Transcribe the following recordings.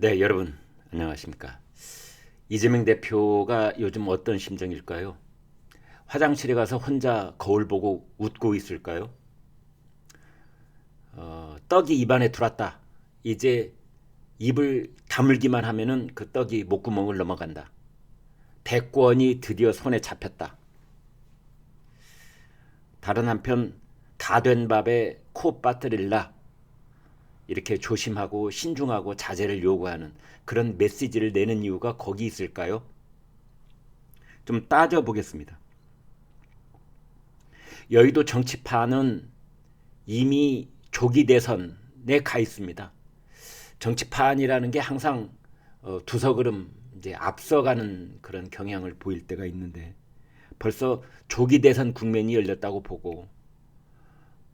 네, 여러분 안녕하십니까? 이재명 대표가 요즘 어떤 심정일까요? 화장실에 가서 혼자 거울 보고 웃고 있을까요? 어, 떡이 입안에 들어왔다. 이제 입을 다물기만 하면은 그 떡이 목구멍을 넘어간다. 대권이 드디어 손에 잡혔다. 다른 한편 다 된 밥에 코 빠뜨릴라. 이렇게 조심하고 신중하고 자제를 요구하는 그런 메시지를 내는 이유가 거기 있을까요? 좀 따져 보겠습니다. 여의도 정치판은 이미 조기 대선에 가 있습니다. 정치판이라는 게 항상 어, 두서 걸음 이제 앞서가는 그런 경향을 보일 때가 있는데 벌써 조기 대선 국면이 열렸다고 보고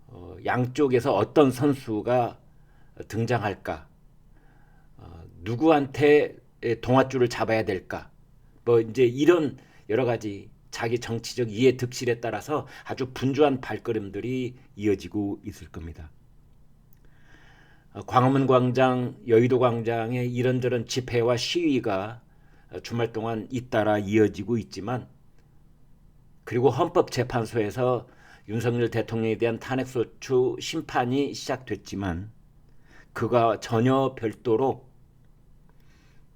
어, 양쪽에서 어떤 선수가 등장할까? 어, 누구한테 동아줄을 잡아야 될까? 뭐 이제 이런 여러 가지 자기 정치적 이해 득실에 따라서 아주 분주한 발걸음들이 이어지고 있을 겁니다. 어, 광화문 광장, 여의도 광장의 이런저런 집회와 시위가 주말 동안 잇따라 이어지고 있지만 그리고 헌법재판소에서 윤석열 대통령에 대한 탄핵소추 심판이 시작됐지만 그가 전혀 별도로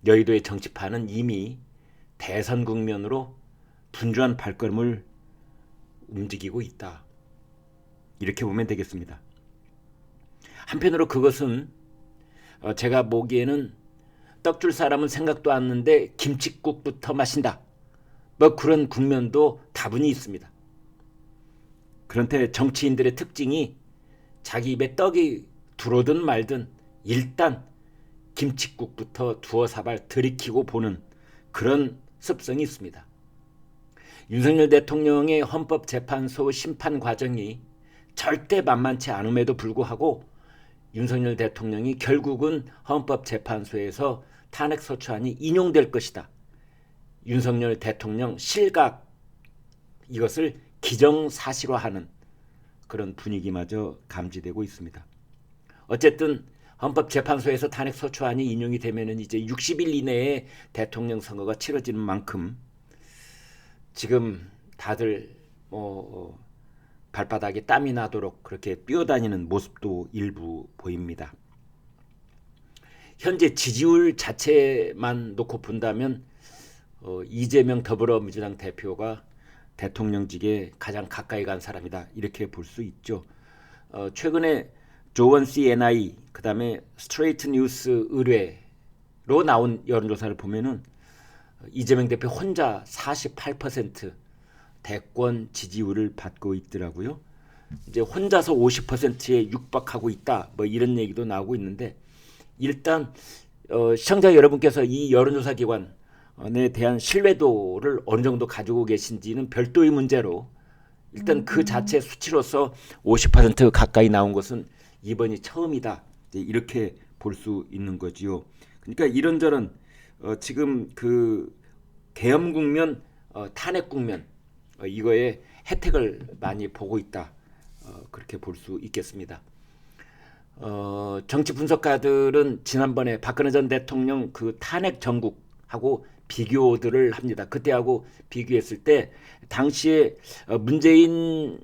여의도의 정치판은 이미 대선 국면으로 분주한 발걸음을 움직이고 있다. 이렇게 보면 되겠습니다. 한편으로 그것은 어, 제가 보기에는 떡 줄 사람은 생각도 않는데 김치국부터 마신다. 뭐 그런 국면도 다분히 있습니다. 그런데 정치인들의 특징이 자기 입에 떡이 들어든 말든 일단 김치국부터 두어 사발 들이키고 보는 그런 습성이 있습니다. 윤석열 대통령의 헌법재판소 심판 과정이 절대 만만치 않음에도 불구하고 윤석열 대통령이 결국은 헌법재판소에서 탄핵소추안이 인용될 것이다. 윤석열 대통령 실각 이것을 기정사실화하는 그런 분위기마저 감지되고 있습니다. 어쨌든 헌법재판소에서 탄핵 소추안이 인용이 되면은 이제 60일 이내에 대통령 선거가 치러지는 만큼 지금 다들 뭐 어, 발바닥에 땀이 나도록 그렇게 뛰어다니는 모습도 일부 보입니다. 현재 지지율 자체만 놓고 본다면 어, 이재명 더불어민주당 대표가 대통령직에 가장 가까이 간 사람이다 이렇게 볼 수 있죠. 어, 최근에 조원 CNI 그다음에 스트레이트 뉴스 의뢰로 나온 여론조사를 보면은 이재명 대표 혼자 48% 대권 지지율을 받고 있더라고요. 이제 혼자서 50%에 육박하고 있다. 뭐 이런 얘기도 나오고 있는데 일단 어, 시청자 여러분께서 이 여론조사 기관에 대한 신뢰도를 어느 정도 가지고 계신지는 별도의 문제로 일단 그 자체 수치로서 50% 가까이 나온 것은 이번이 처음이다. 이렇게 볼 수 있는 거지요. 그러니까 이런저런 어, 지금 그 계엄 국면, 어, 탄핵 국면 어, 이거에 혜택을 많이 보고 있다. 어, 그렇게 볼 수 있겠습니다. 어, 정치 분석가들은 지난번에 박근혜 전 대통령 그 탄핵 전국하고 비교들을 합니다. 그때하고 비교했을 때 당시에 어, 문재인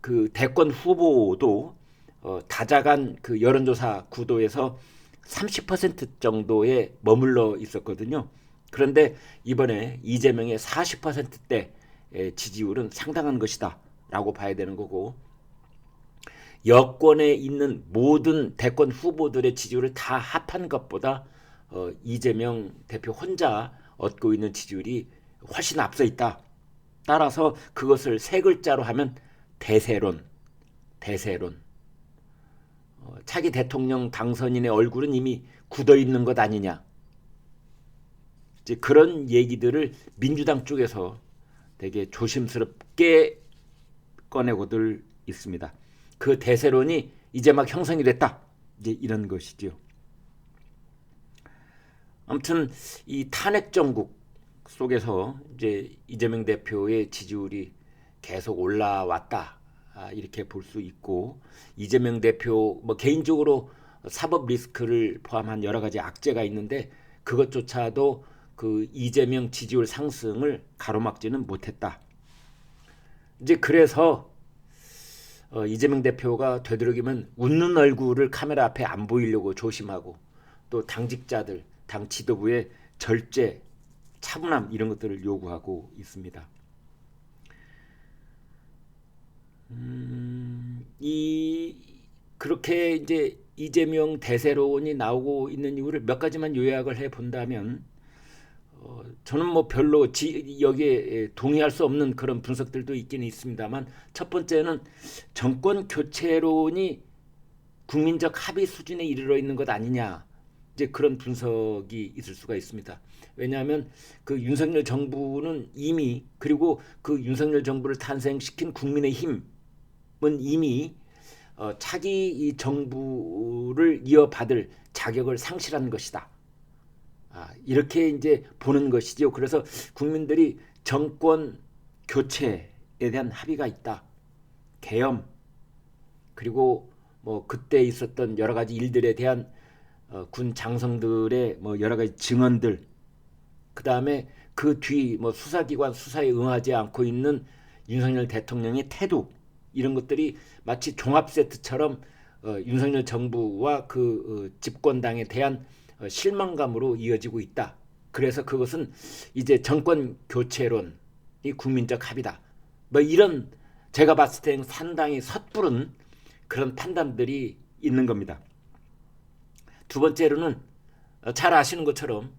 그 대권 후보도 어, 다자간 그 여론조사 구도에서 30% 정도에 머물러 있었거든요. 그런데 이번에 이재명의 40%대 지지율은 상당한 것이다라고 봐야 되는 거고 여권에 있는 모든 대권 후보들의 지지율을 다 합한 것보다 어, 이재명 대표 혼자 얻고 있는 지지율이 훨씬 앞서 있다. 따라서 그것을 세 글자로 하면 대세론, 대세론. 어, 차기 대통령 당선인의 얼굴은 이미 굳어 있는 것 아니냐. 이제 그런 얘기들을 민주당 쪽에서 되게 조심스럽게 꺼내고들 있습니다. 그 대세론이 이제 막 형성이 됐다. 이제 이런 것이지요. 아무튼 이 탄핵 정국 속에서 이제 이재명 대표의 지지율이 계속 올라왔다. 아, 이렇게 볼 수 있고 이재명 대표 뭐 개인적으로 사법 리스크를 포함한 여러 가지 악재가 있는데 그것조차도 그 이재명 지지율 상승을 가로막지는 못했다. 이제 그래서 어, 이재명 대표가 되도록이면 웃는 얼굴을 카메라 앞에 안 보이려고 조심하고 또 당직자들, 당 지도부의 절제, 차분함 이런 것들을 요구하고 있습니다. 음, 이 그렇게 이제 이재명 대세론이 나오고 있는 이유를 몇 가지만 요약을 해 본다면 어, 저는 뭐 별로 지, 여기에 동의할 수 없는 그런 분석들도 있기는 있습니다만 첫 번째는 정권 교체론이 국민적 합의 수준에 이르러 있는 것 아니냐 이제 그런 분석이 있을 수가 있습니다. 왜냐하면 그 윤석열 정부는 이미 그리고 그 윤석열 정부를 탄생시킨 국민의힘은 이미 어, 차기 이 정부를 이어받을 자격을 상실한 것이다. 아, 이렇게 이제 보는 것이죠. 그래서 국민들이 정권 교체에 대한 합의가 있다. 계엄 그리고 뭐 그때 있었던 여러 가지 일들에 대한 어, 군 장성들의 뭐 여러 가지 증언들 그 다음에 그 뒤 뭐 수사기관 수사에 응하지 않고 있는 윤석열 대통령의 태도 이런 것들이 마치 종합 세트처럼 어, 윤석열 정부와 그 어, 집권당에 대한 어, 실망감으로 이어지고 있다. 그래서 그것은 이제 정권 교체론이 국민적 합의다. 뭐 이런 제가 봤을 때는 상당히 섣부른 그런 판단들이 있는 겁니다. 두 번째로는 어, 잘 아시는 것처럼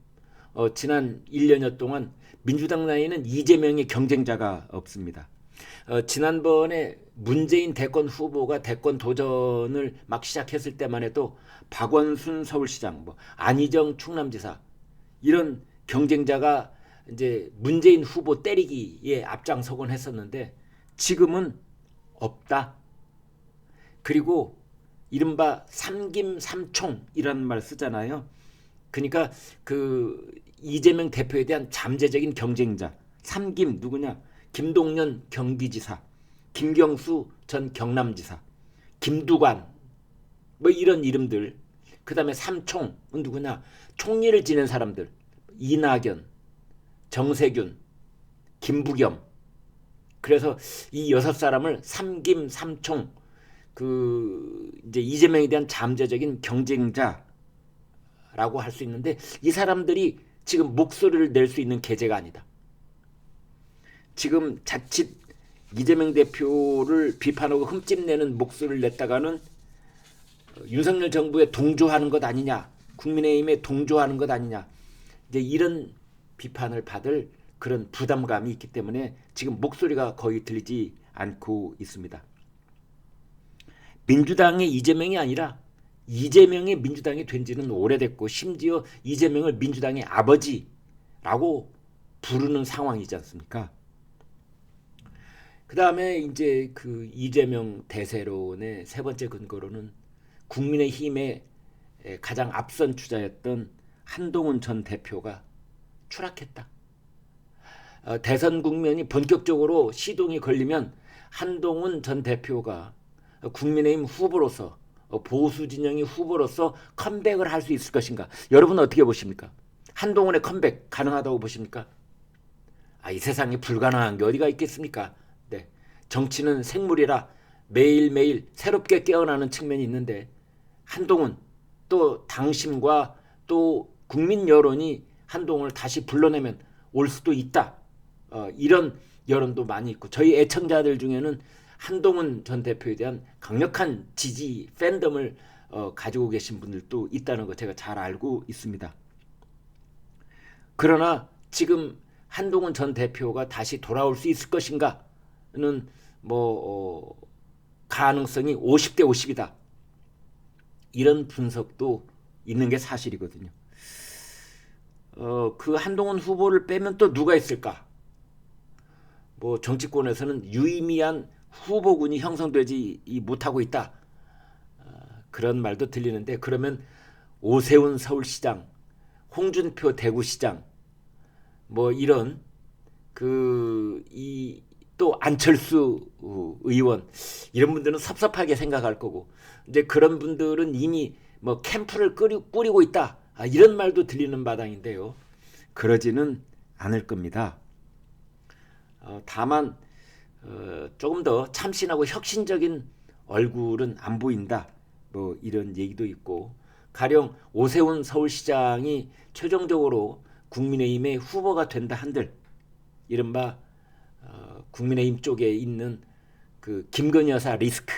어, 지난 1년여 동안 민주당 나이는 이재명의 경쟁자가 없습니다. 어, 지난번에 문재인 대권 후보가 대권 도전을 막 시작했을 때만 해도 박원순 서울시장, 뭐 안희정 충남지사 이런 경쟁자가 이제 문재인 후보 때리기에 앞장서곤 했었는데 지금은 없다. 그리고 이른바 삼김 삼총이라는 말 쓰잖아요. 그러니까 그 이재명 대표에 대한 잠재적인 경쟁자 삼김 누구냐? 김동연 경기지사, 김경수 전 경남지사, 김두관 뭐 이런 이름들. 그 다음에 삼총은 누구냐? 총리를 지낸 사람들. 이낙연, 정세균, 김부겸. 그래서 이 여섯 사람을 삼김 삼총 그 이제 이재명에 대한 잠재적인 경쟁자라고 할 수 있는데 이 사람들이 지금 목소리를 낼 수 있는 계제가 아니다. 지금 자칫 이재명 대표를 비판하고 흠집내는 목소리를 냈다가는 윤석열 정부에 동조하는 것 아니냐, 국민의힘에 동조하는 것 아니냐, 이제 이런 비판을 받을 그런 부담감이 있기 때문에 지금 목소리가 거의 들리지 않고 있습니다. 민주당의 이재명이 아니라 이재명의 민주당이 된 지는 오래됐고 심지어 이재명을 민주당의 아버지라고 부르는 상황이지 않습니까? 그 다음에 이제 그 이재명 대세론의 세 번째 근거로는 국민의힘의 가장 앞선 주자였던 한동훈 전 대표가 추락했다. 어, 대선 국면이 본격적으로 시동이 걸리면 한동훈 전 대표가 국민의힘 후보로서 어, 보수 진영의 후보로서 컴백을 할 수 있을 것인가? 여러분 어떻게 보십니까? 한동훈의 컴백 가능하다고 보십니까? 아, 이 세상에 불가능한 게 어디가 있겠습니까? 정치는 생물이라 매일매일 새롭게 깨어나는 측면이 있는데 한동훈 또 당심과 또 국민 여론이 한동훈을 다시 불러내면 올 수도 있다. 어, 이런 여론도 많이 있고 저희 애청자들 중에는 한동훈 전 대표에 대한 강력한 지지 팬덤을 어, 가지고 계신 분들도 있다는 거 제가 잘 알고 있습니다. 그러나 지금 한동훈 전 대표가 다시 돌아올 수 있을 것인가는 뭐 어, 가능성이 50대 50이다. 이런 분석도 있는 게 사실이거든요. 어, 그 한동훈 후보를 빼면 또 누가 있을까? 뭐 정치권에서는 유의미한 후보군이 형성되지 못하고 있다. 어, 그런 말도 들리는데 그러면 오세훈 서울시장, 홍준표 대구시장, 뭐 이런 그 이 또 안철수 의원 이런 분들은 섭섭하게 생각할 거고 이제 그런 분들은 이미 뭐 캠프를 꾸리, 꾸리고 있다 아, 이런 말도 들리는 마당인데요. 그러지는 않을 겁니다. 어, 다만 어, 조금 더 참신하고 혁신적인 얼굴은 안 보인다. 뭐 이런 얘기도 있고 가령 오세훈 서울시장이 최종적으로 국민의힘의 후보가 된다 한들 이른바 어, 국민의힘 쪽에 있는 그 김건희 여사 리스크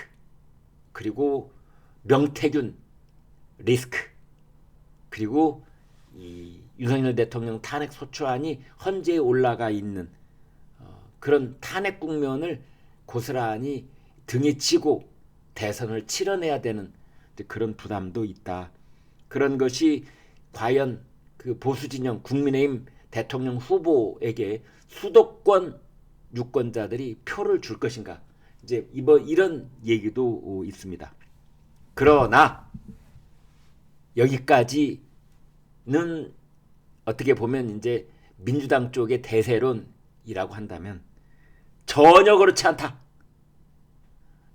그리고 명태균 리스크 그리고 이 윤석열 대통령 탄핵 소추안이 헌재에 올라가 있는 어, 그런 탄핵 국면을 고스란히 등에 지고 대선을 치러내야 되는 그런 부담도 있다. 그런 것이 과연 그 보수 진영 국민의힘 대통령 후보에게 수도권 유권자들이 표를 줄 것인가? 이제 이번 이런 얘기도 있습니다. 그러나 여기까지는 어떻게 보면 이제 민주당 쪽의 대세론이라고 한다면 전혀 그렇지 않다.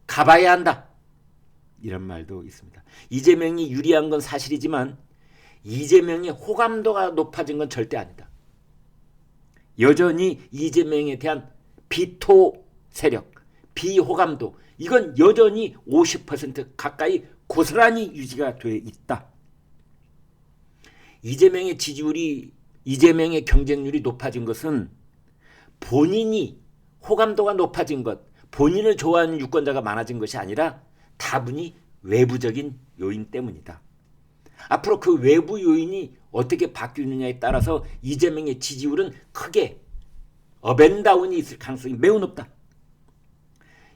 가봐야 한다. 이런 말도 있습니다. 이재명이 유리한 건 사실이지만 이재명의 호감도가 높아진 건 절대 아니다. 여전히 이재명에 대한 비토 세력, 비호감도 이건 여전히 50% 가까이 고스란히 유지가 돼 있다. 이재명의 지지율이 이재명의 경쟁률이 높아진 것은 본인이 호감도가 높아진 것, 본인을 좋아하는 유권자가 많아진 것이 아니라 다분히 외부적인 요인 때문이다. 앞으로 그 외부 요인이 어떻게 바뀌느냐에 따라서 이재명의 지지율은 크게 업앤다운이 있을 가능성이 매우 높다.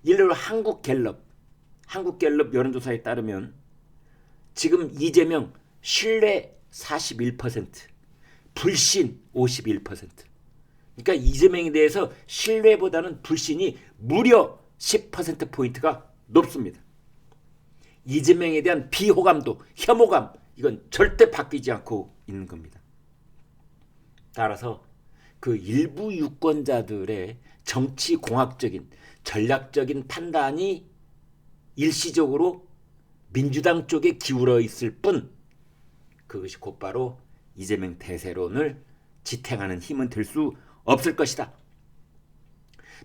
예를 들어 한국 갤럽, 한국 갤럽 여론조사에 따르면 지금 이재명 신뢰 41%, 불신 51%. 그러니까 이재명에 대해서 신뢰보다는 불신이 무려 10% 포인트가 높습니다. 이재명에 대한 비호감도 혐오감 이건 절대 바뀌지 않고 있는 겁니다. 따라서 그 일부 유권자들의 정치 공학적인 전략적인 판단이 일시적으로 민주당 쪽에 기울어 있을 뿐 그것이 곧바로 이재명 대세론을 지탱하는 힘은 될 수 없을 것이다.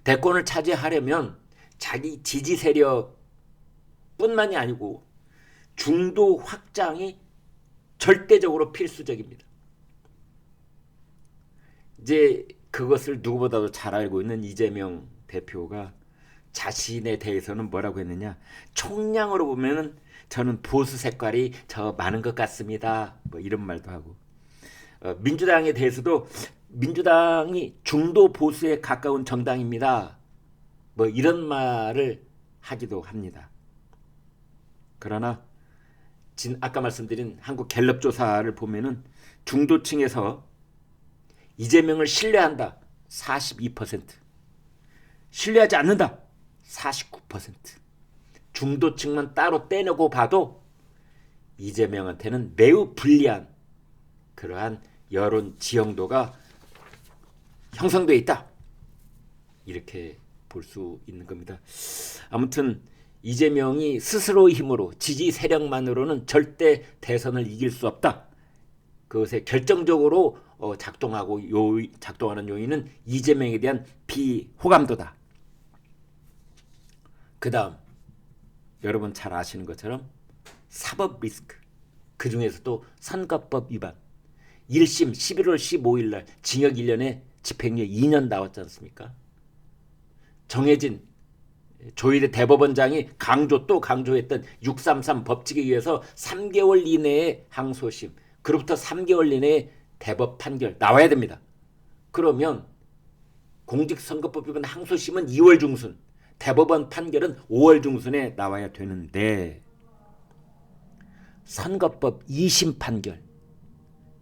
대권을 차지하려면 자기 지지 세력뿐만이 아니고 중도 확장이 절대적으로 필수적입니다. 이제 그것을 누구보다도 잘 알고 있는 이재명 대표가 자신에 대해서는 뭐라고 했느냐 총량으로 보면은 저는 보수 색깔이 저 많은 것 같습니다. 뭐 이런 말도 하고 어, 민주당에 대해서도 민주당이 중도 보수에 가까운 정당입니다. 뭐 이런 말을 하기도 합니다. 그러나 진 아까 말씀드린 한국 갤럽 조사를 보면은 중도층에서 이재명을 신뢰한다. 42% 신뢰하지 않는다. 49% 중도층만 따로 떼내고 봐도 이재명한테는 매우 불리한 그러한 여론 지형도가 형성돼 있다. 이렇게 볼 수 있는 겁니다. 아무튼 이재명이 스스로의 힘으로 지지 세력만으로는 절대 대선을 이길 수 없다. 그것에 결정적으로 어, 작동하고 요 작동하는 요인은 이재명에 대한 비호감도다. 그다음 여러분 잘 아시는 것처럼 사법 리스크 그 중에서도 선거법 위반 1심 11월 15일 날 징역 1년에 집행유예 2년 나왔지 않습니까? 정해진 조일의 대법원장이 강조 또 강조했던 633 법칙에 의해서 3개월 이내에 항소심 그로부터 3개월 이내에 대법 판결 나와야 됩니다. 그러면 공직선거법 위반 항소심은 2월 중순 대법원 판결은 5월 중순에 나와야 되는데 선거법 2심 판결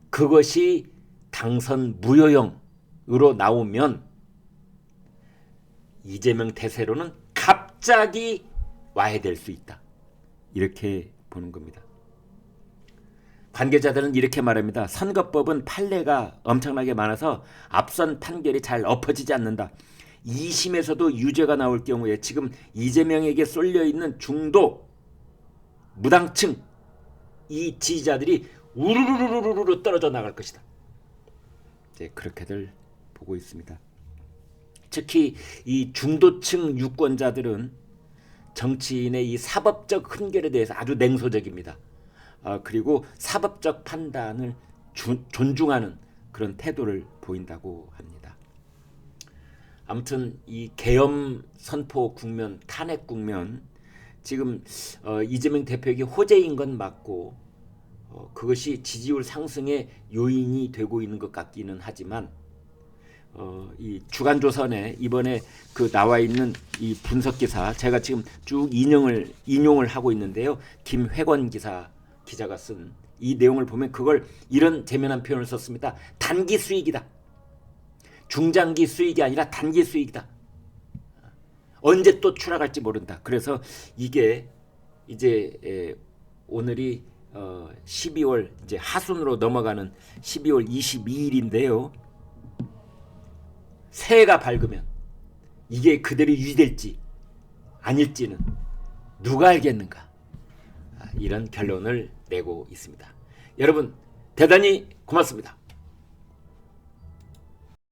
그것이 당선 무효형으로 나오면 이재명 대세로는 갑자기 와야 될 수 있다. 이렇게 보는 겁니다. 관계자들은 이렇게 말합니다. 선거법은 판례가 엄청나게 많아서 앞선 판결이 잘 엎어지지 않는다. 2심에서도 유죄가 나올 경우에 지금 이재명에게 쏠려 있는 중도 무당층 이 지지자들이 우르르르르르 떨어져 나갈 것이다. 이제 그렇게들 보고 있습니다. 특히 이 중도층 유권자들은 정치인의 이 사법적 훈결에 대해서 아주 냉소적입니다. 아, 그리고 사법적 판단을 주, 존중하는 그런 태도를 보인다고 합니다. 아무튼 이 계엄 선포 국면, 탄핵 국면 지금 어, 이재명 대표에게 호재인 건 맞고 어, 그것이 지지율 상승의 요인이 되고 있는 것 같기는 하지만 어, 이 주간조선에 이번에 그 나와 있는 이 분석 기사 제가 지금 쭉 인용을 인용을 하고 있는데요. 김회권 기사 기자가 쓴 이 내용을 보면 그걸 이런 재미난 표현을 썼습니다. 단기 수익이다. 중장기 수익이 아니라 단기 수익이다. 언제 또 추락할지 모른다. 그래서 이게 이제 에, 오늘이 어, 12월 이제 하순으로 넘어가는 12월 22일인데요. 새해가 밝으면 이게 그대로 유지될지 아닐지는 누가 알겠는가? 아, 이런 결론을 내고 있습니다. 여러분 대단히 고맙습니다.